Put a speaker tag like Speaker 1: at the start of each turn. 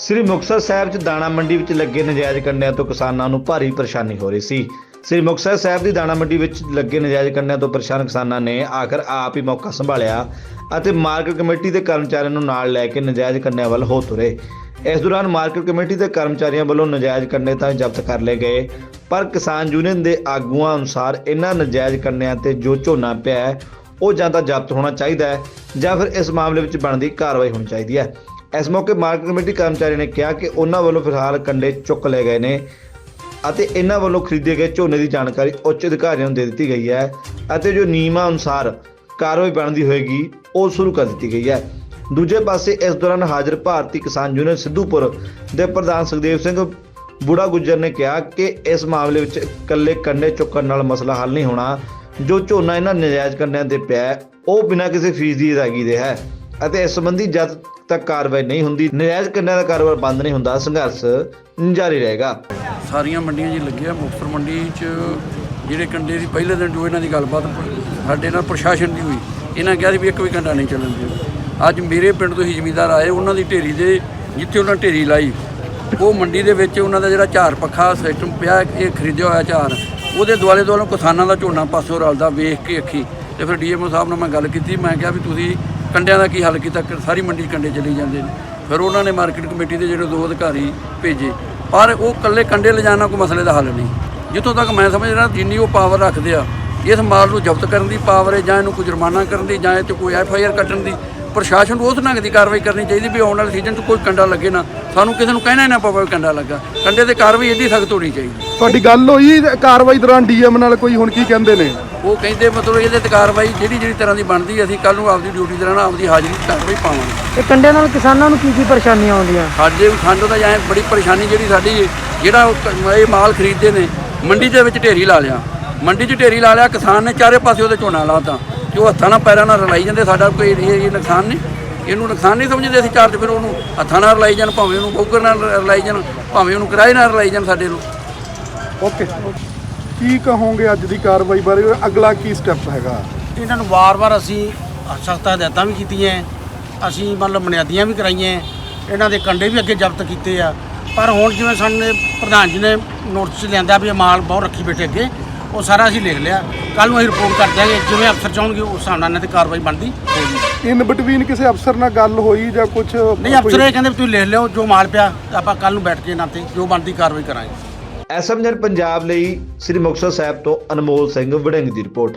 Speaker 1: ਸ੍ਰੀ ਮੁਕਤਸਰ ਸਾਹਿਬ 'ਚ ਦਾਣਾ ਮੰਡੀ ਵਿੱਚ ਲੱਗੇ ਨਜਾਇਜ਼ ਕੰਡਿਆਂ ਤੋਂ ਕਿਸਾਨਾਂ ਨੂੰ ਭਾਰੀ ਪਰੇਸ਼ਾਨੀ ਹੋ ਰਹੀ ਸੀ। ਸ੍ਰੀ ਮੁਕਤਸਰ ਸਾਹਿਬ ਦੀ ਦਾਣਾ ਮੰਡੀ ਵਿੱਚ ਲੱਗੇ ਨਜਾਇਜ਼ ਕੰਡਿਆਂ ਤੋਂ ਪਰੇਸ਼ਾਨ ਕਿਸਾਨਾਂ ਨੇ ਆਖਰ ਆਪ ਹੀ ਮੌਕਾ ਸੰਭਾਲਿਆ ਅਤੇ ਮਾਰਕੀਟ ਕਮੇਟੀ ਦੇ ਕਰਮਚਾਰੀਆਂ ਨੂੰ ਨਾਲ ਲੈ ਕੇ ਨਜਾਇਜ਼ ਕੰਡਿਆਂ ਵੱਲ ਹੋ ਤੁਰੇ। ਇਸ ਦੌਰਾਨ ਮਾਰਕੀਟ ਕਮੇਟੀ ਦੇ ਕਰਮਚਾਰੀਆਂ ਵੱਲੋਂ ਨਜਾਇਜ਼ ਕੰਡੇ ਤਾਂ ਜ਼ਬਤ ਕਰ ਲਏ ਗਏ ਪਰ ਕਿਸਾਨ ਯੂਨੀਅਨ ਦੇ ਆਗੂਆਂ ਅਨੁਸਾਰ ਇਹਨਾਂ ਨਜਾਇਜ਼ ਕੰਡਿਆਂ ਤੇ ਜੋ ਝੋਨਾ ਪਿਆ ਹੈ, ਉਹ ਜਾਂ ਤਾਂ ਜ਼ਬਤ ਹੋਣਾ ਚਾਹੀਦਾ ਹੈ ਜਾਂ ਫਿਰ ਇਸ ਮਾਮਲੇ ਵਿੱਚ ਬਣਦੀ ਕਾਰਵਾਈ ਹੋਣੀ ਚਾਹੀਦੀ ਹੈ। ਇਸ ਮੌਕੇ ਮਾਰਕੀਟ ਕਮੇਟੀ ਕਰਮਚਾਰੀ ਨੇ ਕਿਹਾ ਕਿ ਉਹਨਾਂ ਵੱਲੋਂ ਫਿਲਹਾਲ ਕੰਡੇ ਚੁੱਕ ਲਏ ਗਏ ਨੇ ਅਤੇ ਇਹਨਾਂ ਵੱਲੋਂ ਖਰੀਦੇ ਗਏ ਝੋਨੇ ਦੀ ਜਾਣਕਾਰੀ ਉੱਚ ਅਧਿਕਾਰੀਆਂ ਨੂੰ ਦੇ ਦਿੱਤੀ ਗਈ ਹੈ ਅਤੇ ਜੋ ਨਿਯਮਾਂ ਅਨੁਸਾਰ ਕਾਰਵਾਈ ਬਣਦੀ ਹੋਏਗੀ, ਉਹ ਸ਼ੁਰੂ ਕਰ ਦਿੱਤੀ ਗਈ ਹੈ। ਦੂਜੇ ਪਾਸੇ ਇਸ ਦੌਰਾਨ ਹਾਜ਼ਰ ਭਾਰਤੀ ਕਿਸਾਨ ਯੂਨੀਅਨ ਸਿੱਧੂਪੁਰ ਦੇ ਪ੍ਰਧਾਨ ਸੁਖਦੇਵ ਸਿੰਘ ਬੁੜਾ ਗੁੱਜਰ ਨੇ ਕਿਹਾ ਕਿ ਇਸ ਮਾਮਲੇ ਵਿੱਚ ਇਕੱਲੇ ਕੰਡੇ ਚੁੱਕਣ ਨਾਲ ਮਸਲਾ ਹੱਲ ਨਹੀਂ ਹੋਣਾ। ਜੋ ਝੋਨਾ ਇਹਨਾਂ ਨਜਾਇਜ਼ ਕੰਡਿਆਂ ਤੇ ਪਿਆ ਉਹ ਬਿਨਾਂ ਕਿਸੇ ਫੀਸ ਦੀ ਅਦਾਇਗੀ ਦੇ ਹੈ ਅਤੇ ਇਸ ਸੰਬੰਧੀ ਜਦ ਤੱਕ ਕਾਰਵਾਈ ਨਹੀਂ ਹੁੰਦੀ, ਨਜਾਇਜ਼ ਕੰਡਿਆਂ ਦਾ ਕਾਰੋਬਾਰ ਬੰਦ ਨਹੀਂ ਹੁੰਦਾ, ਸੰਘਰਸ਼ ਜਾਰੀ ਰਹੇਗਾ।
Speaker 2: ਸਾਰੀਆਂ ਮੰਡੀਆਂ 'ਚ ਲੱਗਿਆ, ਮੁਕਤਸਰ ਮੰਡੀ 'ਚ ਜਿਹੜੇ ਕੰਡੇ ਦੀ ਪਹਿਲੇ ਦਿਨ ਜੋ ਇਹਨਾਂ ਦੀ ਗੱਲਬਾਤ ਸਾਡੇ ਨਾਲ ਪ੍ਰਸ਼ਾਸਨ ਦੀ ਹੋਈ, ਇਹਨਾਂ ਕਿਹਾ ਸੀ ਵੀ ਇੱਕ ਵੀ ਕੰਡਾ ਨਹੀਂ ਚੱਲਣ ਦਿਓ। ਅੱਜ ਮੇਰੇ ਪਿੰਡ ਤੋਂ ਹੀ ਜ਼ਮੀਂਦਾਰ ਆਏ, ਉਹਨਾਂ ਦੀ ਢੇਰੀ ਦੇ ਜਿੱਥੇ ਉਹਨਾਂ ਢੇਰੀ ਲਾਈ, ਉਹ ਮੰਡੀ ਦੇ ਵਿੱਚ ਉਹਨਾਂ ਦਾ ਜਿਹੜਾ ਝਾਰ ਪੱਖਾ ਸਿਸਟਮ ਪਿਆ, ਇਹ ਖਰੀਦਿਆ ਹੋਇਆ ਝਾਰ ਉਹਦੇ ਦੁਆਲੇ ਦੁਆਲੇ ਕਿਸਾਨਾਂ ਦਾ ਝੋਨਾ ਪਾਸੋਂ ਰਲਦਾ ਵੇਖ ਕੇ ਅੱਖੀ, ਤੇ ਫਿਰ ਡੀਐਮਓ ਸਾਹਿਬ ਨਾਲ ਮੈਂ ਗੱਲ ਕੀਤੀ, ਮੈਂ ਕਿਹਾ ਵੀ ਤੁਸੀਂ ਕੰਡਿਆਂ ਦਾ ਕੀ ਹੱਲ ਕੀਤਾ? ਸਾਰੀ ਮੰਡੀ 'ਚ ਕੰਡੇ ਚਲੀ ਜਾਂਦੇ ਨੇ। ਫਿਰ ਉਹਨਾਂ ਨੇ ਮਾਰਕੀਟ ਕਮੇਟੀ ਦੇ ਜਿਹੜੇ ਦੋ ਅਧਿਕਾਰੀ ਭੇਜੇ। ਪਰ ਉਹ ਇਕੱਲੇ ਕੰਡੇ ਲਿਜਾਣਾ ਕੋਈ ਮਸਲੇ ਦਾ ਹੱਲ ਨਹੀਂ। ਜਿੱਥੋਂ ਤੱਕ ਮੈਂ ਸਮਝ ਰਿਹਾ, ਜਿੰਨੀ ਉਹ ਪਾਵਰ ਰੱਖਦੇ ਆ, ਇਸ ਮਾਲ ਨੂੰ ਜ਼ਬਤ ਕਰਨ ਦੀ ਪਾਵਰ ਹੈ ਜਾਂ ਇਹਨੂੰ ਕੋਈ ਜੁਰਮਾਨਾ ਕਰਨ ਦੀ, ਜਾਂ ਇਹ 'ਤੇ ਕੋਈ ਐਫ ਆਈ ਆਰ ਕੱਟਣ ਦੀ, ਪ੍ਰਸ਼ਾਸਨ ਨੂੰ ਉਸ ਢੰਗ ਦੀ ਕਾਰਵਾਈ ਕਰਨੀ ਚਾਹੀਦੀ ਵੀ ਆਉਣ ਵਾਲੇ ਸੀਜ਼ਨ 'ਚ ਕੋਈ ਕੰਡਾ ਲੱਗੇ ਨਾ। ਸਾਨੂੰ ਕਿਸੇ ਨੂੰ ਕਹਿਣਾ ਹੀ ਨਾ ਪਵੇ ਕੰਡਾ ਲੱਗਾ। ਕੰਡੇ ਤੇ ਕਾਰਵਾਈ ਏਡੀ ਸਖਤ ਹੋਣੀ ਚਾਹੀਦੀ।
Speaker 3: ਤੁਹਾਡੀ ਗੱਲ ਹੋਈ ਕਾਰਵਾਈ ਦੌਰਾਨ ਡੀਐਮ ਨਾਲ ਕੋਈ ਹੁਣ ਕੀ ਕਹਿੰਦੇ ਨੇ?
Speaker 2: ਉਹ ਕਹਿੰਦੇ ਮਤਲਬ ਇਹਦੇ ਤੇ ਕਾਰਵਾਈ ਜਿਹੜੀ ਜਿਹੜੀ ਤਰ੍ਹਾਂ ਦੀ ਬਣਦੀ ਅਸੀਂ ਕੱਲ ਨੂੰ ਆਪਦੀ ਡਿਊਟੀ ਦੌਰਾਨ ਆਪਦੀ ਹਾਜ਼ਰੀ ਕਾਰਵਾਈ ਪਾਵਾਂਗੇ।
Speaker 4: ਇਹ ਕੰਡਿਆਂ ਨਾਲ ਕਿਸਾਨਾਂ ਨੂੰ ਕੀ ਕੀ ਪਰੇਸ਼ਾਨੀਆਂ ਆਉਂਦੀਆਂ?
Speaker 2: ਸਾਡੇ ਸਾਨੂੰ ਤਾਂ ਜਾਂ ਬੜੀ ਪਰੇਸ਼ਾਨੀ ਜਿਹੜੀ ਸਾਡੀ ਜਿਹੜਾ ਉਹ ਕ- ਇਹ ਮਾਲ ਖਰੀਦਦੇ ਨੇ ਮੰਡੀ ਦੇ ਵਿੱਚ ਢੇਰੀ ਲਾ ਲਿਆ। ਮੰਡੀ 'ਚ ਢੇਰੀ ਲਾ ਲਿਆ ਕਿਸਾਨ ਨੇ ਚਾਰੇ ਪਾਸੇ ਉਹਦੇ ਝੋਨਾ ਲਾਤਾ ਜੋ ਹੱਥਾਂ ਨਾਲ ਪੈਰਾਂ ਨਾਲ ਰਲਾਈ ਜਾਂਦੇ ਸਾਡਾ ਕੋਈ ਇਹ ਨੁਕਸਾਨ ਨਹੀਂ। ਇਹਨੂੰ ਨੁਕਸਾਨ ਨਹੀਂ ਸਮਝਦੇ ਅਸੀਂ ਚਾਰਜ ਫਿਰ ਉਹਨੂੰ ਹੱਥਾਂ ਨਾਲ ਰਲਾਈ ਜਾਣ ਭਾਵੇਂ ਉਹਨੂੰ ਬੋਕਰ ਨਾਲ ਰਲਾਈ ਜਾਣ ਭਾਵੇਂ ਉਹਨੂੰ ਕਿਰਾਏ ਨਾਲ ਰਲਾਈ ਜਾਣ ਸਾਡੇ ਨੂੰ।
Speaker 3: ਓਕੇ ਕੀ ਕਹੋਗੇ ਅੱਜ ਦੀ ਕਾਰਵਾਈ ਬਾਰੇ? ਅਗਲਾ ਕੀ ਸਟੈਪ ਹੈਗਾ?
Speaker 5: ਇਹਨਾਂ ਨੂੰ ਵਾਰ-ਵਾਰ ਅਸੀਂ ਸਖਤ ਹਦਾਇਤਾਂ ਵੀ ਕੀਤੀਆਂ ਅਸੀਂ ਮਤਲਬ ਬੁਨਿਆਦੀਆਂ ਵੀ ਕਰਾਈਆਂ ਇਹਨਾਂ ਦੇ ਕੰਡੇ ਵੀ ਅੱਗੇ ਜ਼ਬਤ ਕੀਤੇ ਆ। ਪਰ ਹੁਣ ਜਿਵੇਂ ਸਾਨੂੰ ਪ੍ਰਧਾਨ ਜੀ ਨੇ ਨੋਟਿਸ ਲਿਆਂਦਾ ਵੀ ਇਹ ਮਾਲ ਬਹੁਤ ਰੱਖੀ ਬੈਠੇ ਅੱਗੇ ਉਹ ਸਾਰਾ ਅਸੀਂ ਲਿਖ ਲਿਆ। ਕੱਲ ਨੂੰ ਅਸੀਂ ਰਿਪੋਰਟ ਕਰ ਦਿਆਂਗੇ। ਜਿਵੇਂ ਅਫਸਰ ਚਾਹਣਗੇ ਉਸ ਹਿਸਾਬ ਨਾਲ ਇਹਨਾਂ ਤੇ ਕਾਰਵਾਈ ਬਣਦੀ
Speaker 3: ਇਨ ਬਿਟਵੀਨ ਕਿਸੇ ਅਫਸਰ ਨਾਲ ਗੱਲ ਹੋਈ ਜਾਂ ਕੁਝ
Speaker 5: ਨਹੀਂ ਅਫਸਰ ਇਹ ਕਹਿੰਦੇ ਵੀ ਤੁਸੀਂ ਲਿਖ ਲਿਓ ਜੋ ਮਾਲ ਪਿਆ ਆਪਾਂ ਕੱਲ ਨੂੰ ਬੈਠ ਕੇ ਇਹਨਾਂ ਤੇ ਜੋ ਬਣਦੀ ਕਾਰਵਾਈ ਕਰਾਂਗੇ।
Speaker 1: ਐਸਐਮਜਨ ਪੰਜਾਬ ਲਈ ਸ੍ਰੀ ਮੁਕਤਸਰ ਸਾਹਿਬ ਤੋਂ ਅਨਮੋਲ ਸਿੰਘ ਵੜਿੰਗ ਦੀ ਰਿਪੋਰਟ।